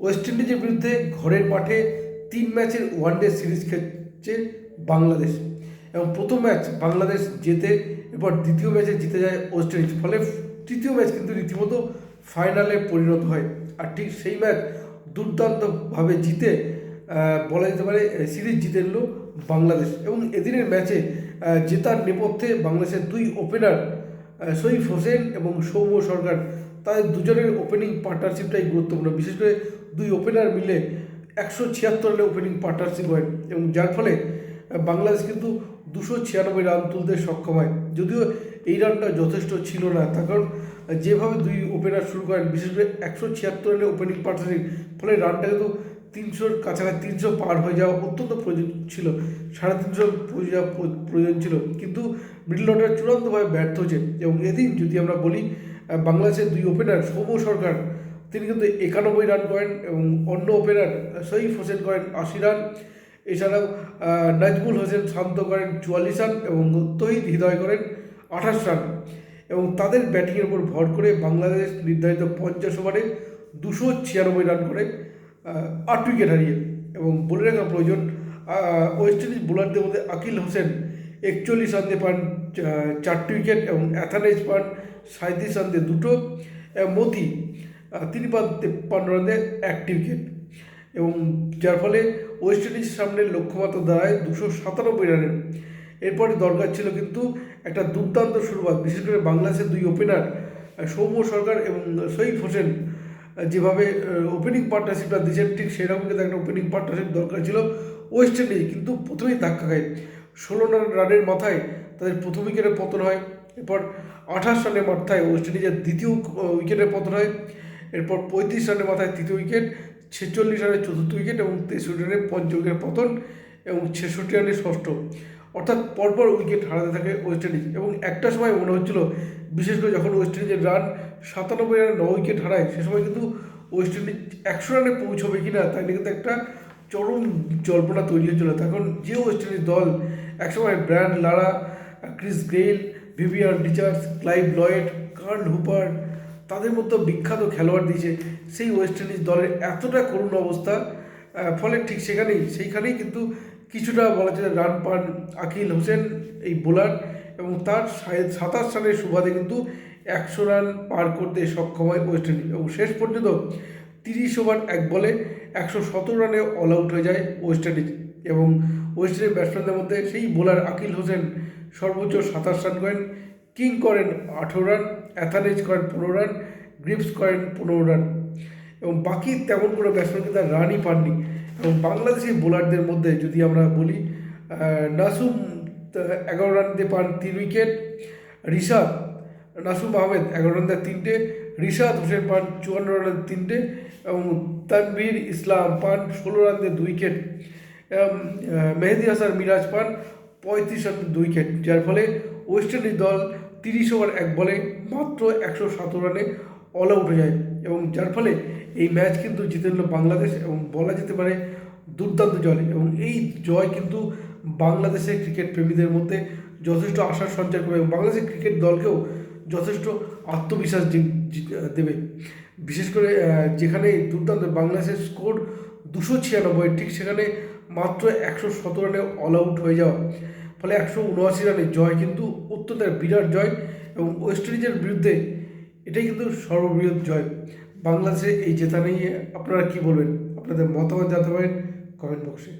West ইন্ডিজের বিরুদ্ধে ঘরের মাঠে তিন ম্যাচের ওয়ানডে সিরিজ খেলছে বাংলাদেশ। এবং প্রথম ম্যাচ বাংলাদেশ জেতে, এরপর দ্বিতীয় ম্যাচে জিতে যায় ওয়েস্ট ইন্ডিজ ফলে তৃতীয় ম্যাচ কিন্তু রীতিমতো ফাইনালে পরিণত হয়। আর ঠিক সেই ম্যাচ দুর্দান্তভাবে জিতে বলা যেতে পারে সিরিজ জিতে নিল বাংলাদেশ। এবং এদিনের ম্যাচে জেতার নেপথ্যে বাংলাদেশের দুই ওপেনার সৈফ হোসেন এবং সৌম্য সরকার তাদের দুজনের ওপেনিং পার্টনারশিপটাই গুরুত্বপূর্ণ। বিশেষ করে দুই ওপেনার মিলে একশো ছিয়াত্তর ওপেনিং পার্টনারশিপ হয় এবং যার ফলে বাংলাদেশ কিন্তু দুশো ছিয়ানব্বই রান তুলতে সক্ষম হয়। যদিও এই রানটা যথেষ্ট ছিল না, তার কারণ যেভাবে দুই ওপেনার শুরু করেন, বিশেষ করে একশো ছিয়াত্তর রানের ওপেনিং পার্টনারশিপ ফলে রানটা কিন্তু তিনশোর কাছাকাছি, তিনশো পার হয়ে যাওয়া অত্যন্ত প্রয়োজন ছিল, সাড়ে তিনশো প্রয়োজন ছিল। কিন্তু মিডল অর্ডার চূড়ান্তভাবে ব্যর্থ হয়েছে এবং এদিন যদি আমরা বলি বাংলাদেশের দুই ওপেনার সৌম্য সরকার, তিনি কিন্তু একানব্বই রান করেন এবং অন্য ওপেনার সঈফ হোসেন করেন আশি রান এছাড়াও নাজমুল হোসেন শান্ত করেন চুয়াল্লিশ রান এবং তহিদ হৃদয় করেন আঠাশ রান এবং তাদের ব্যাটিংয়ের উপর ভর করে বাংলাদেশ নির্ধারিত পঞ্চাশ ওভারে দুশো ছিয়ানব্বই রান করে আট উইকেট হারিয়ে। এবং বলে রাখা প্রয়োজন ওয়েস্ট ইন্ডিজ বোলারদের মধ্যে আকিল হোসেন একচল্লিশ রান দিয়ে পান চারটি উইকেট এবং অ্যাথানেজ পান সাঁত্রিশ রান দিয়ে দুটো মতি তিনি পান তেপ্পান্ন রান একটি উইকেট। এবং যার ফলে ওয়েস্ট ইন্ডিজের সামনে লক্ষ্যমাত্রা দাঁড়ায় দুশো সাতানব্বই রানের এরপরে দরকার ছিল কিন্তু একটা দুর্দান্ত শুরুয়াত বিশেষ করে বাংলাদেশের দুই ওপেনার সৌম্য সরকার এবং সঈফ হোসেন যেভাবে ওপেনিং পার্টনারশিপটা দিয়েছেন, ঠিক সেরকম কিন্তু একটা ওপেনিং পার্টনারশিপ দরকার ছিল ওয়েস্ট ইন্ডিজ, কিন্তু প্রথমেই ধাক্কা খায়। ষোলো রানের মাথায় তাদের প্রথম উইকেটের পতন হয়। এরপর আঠাশ রানের মাথায় ওয়েস্ট ইন্ডিজের দ্বিতীয় উইকেটের পতন হয়, এরপর পঁয়ত্রিশ রানের মাথায় তৃতীয় উইকেট ছেচল্লিশ রানের চতুর্থ উইকেট এবং তেষট্টি রানের পঞ্চম উইকেটের পতন এবং ছেষট্টি রানের ষষ্ঠ। অর্থাৎ পরপর উইকেট হারাতে থাকে ওয়েস্ট ইন্ডিজ এবং একটা সময় মনে হচ্ছিল, বিশেষ করে যখন ওয়েস্ট ইন্ডিজের রান সাতানব্বই রানে ন উইকেট হারায়, সে সময় কিন্তু ওয়েস্ট ইন্ডিজ একশো রানে পৌঁছবে কি না তাই নিয়ে কিন্তু একটা চরম জল্পনা তৈরি হয়েছিল তখন যে ওয়েস্ট ইন্ডিজ দল একসময় brand Lara Chris Gayle Vivian Richards, Clive Lloyd, Carl Hooper তাদের মতো বিখ্যাত খেলোয়াড় দিয়েছে। সেই ওয়েস্ট ইন্ডিজ দলের এতটা করুণ অবস্থা ফলে ঠিক সেখানেই, সেইখানেই কিন্তু কিছুটা বলা যায় রান পান আকিল হোসেন, এই বোলার, এবং তার সাতাশ রানের সুবাদে কিন্তু একশো রান পার করতে সক্ষম হয় ওয়েস্ট ইন্ডিজ। এবং শেষ পর্যন্ত তিরিশ ওভার এক বলে একশো সতেরো রানে অল আউট হয়ে যায় ওয়েস্ট ইন্ডিজ। এবং ওয়েস্ট ইন্ডিজ ব্যাটসম্যানদের মধ্যে সেই বোলার আকিল হোসেন সর্বোচ্চ সাতাশ রান করেন, কিং করেন আঠেরো রান অ্যাথানেজ করেন পনেরো রান, গ্রিপস করেন পনেরো রান। এবং বাকি তেমন কোনো ব্যাটসম্যান কিন্তু আর রানই পাননি। এবং বাংলাদেশি বোলারদের মধ্যে যদি আমরা বলি নাসুম এগারো রান দিয়ে পান তিন উইকেট রিশাদ, নাসুম আহমেদ এগারো রান দিয়ে তিনটে, রিশাদ হোসেন পান চুয়ান্ন রান দিয়ে তিনটে, এবং তানভীর ইসলাম পান ষোলো রান দিয়ে দুই উইকেট মেহেদি হাসান মিরাজ পান পঁয়ত্রিশ রান, দুই উইকেট যার ফলে ওয়েস্ট ইন্ডিজ দল তিরিশ ওভার এক বলে মাত্র একশো সতেরো রানে অল আউট হয়ে যায় এবং যার ফলে এই ম্যাচ কিন্তু জিতে নিল বাংলাদেশ এবং বলা যেতে পারে দুর্দান্ত জয় এবং এই জয় কিন্তু বাংলাদেশের ক্রিকেট প্রেমীদের মধ্যে যথেষ্ট আশার সঞ্চার করবে এবং বাংলাদেশের ক্রিকেট দলকেও যথেষ্ট আত্মবিশ্বাস দেবে। বিশেষ করে যেখানে দুর্দান্ত বাংলাদেশের স্কোর দুশো ছিয়ানব্বই, ঠিক সেখানে মাত্র একশো সতেরো রানে অল আউট হয়ে যাওয়া। ফলে একশো উনআশি রানের জয় কিন্তু অত্যন্ত বিরাট জয় এবং ওয়েস্ট ইন্ডিজের বিরুদ্ধে এটাই কিন্তু সর্ববৃহৎ জয়। বাংলাদেশে এই জেতা নিয়ে আপনারা কি বলবেন? আপনাদের মতামত জানাতে পারেন কমেন্ট বক্সে